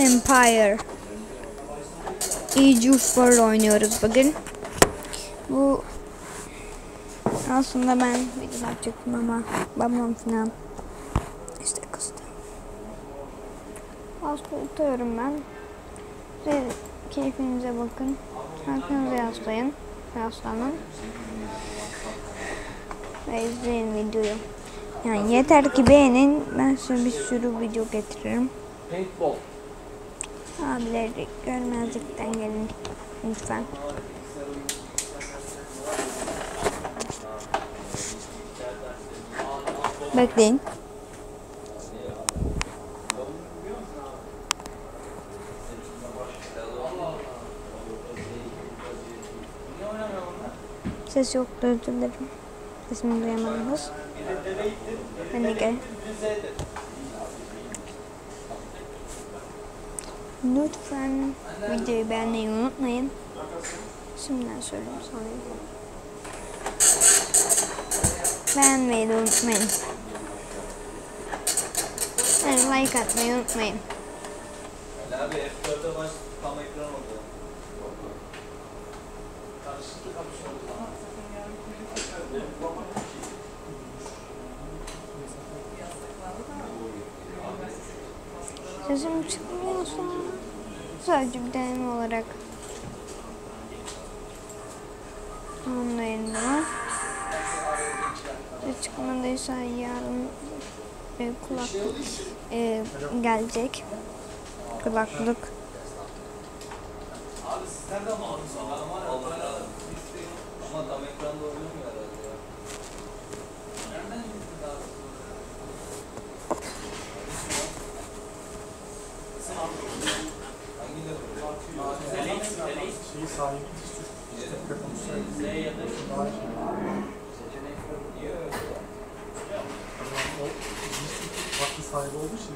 Empire. Age of War oynuyoruz bugün. Bu aslında ben video yapacaktım ama babam falan işte kızdı. Az tutuyorum ben. Siz keyfinize bakın. Arkanıza yaslayın. Yaslanın. Ve izleyin videoyu. Yani yeter ki beğenin. Ben size bir sürü video getiririm. Paintball. Abileri görmezlikten gelin lütfen. Bekleyin. Ses yoktu özür dilerim. Sesimi duyamadınız. Hadi gel. Lütfen videoyu beğenmeyi unutmayın. Şimdiden söyleyeyim sana. Beğenmeyi de unutmayın. Yani like atmayı unutmayın. Abi F4'e baş tam ekran oldu. Sesim çıkmıyorsa sadece bir deneme olarak anlayın da. Ses çıkmadıysa yarın e, kulaklık e, gelecek. Kulaklık. Abi siz nereden aldınız? Adam var ya. Allah Allah. Ama ekranda oynamıyor Z ya da o farklı sahibi olduğu için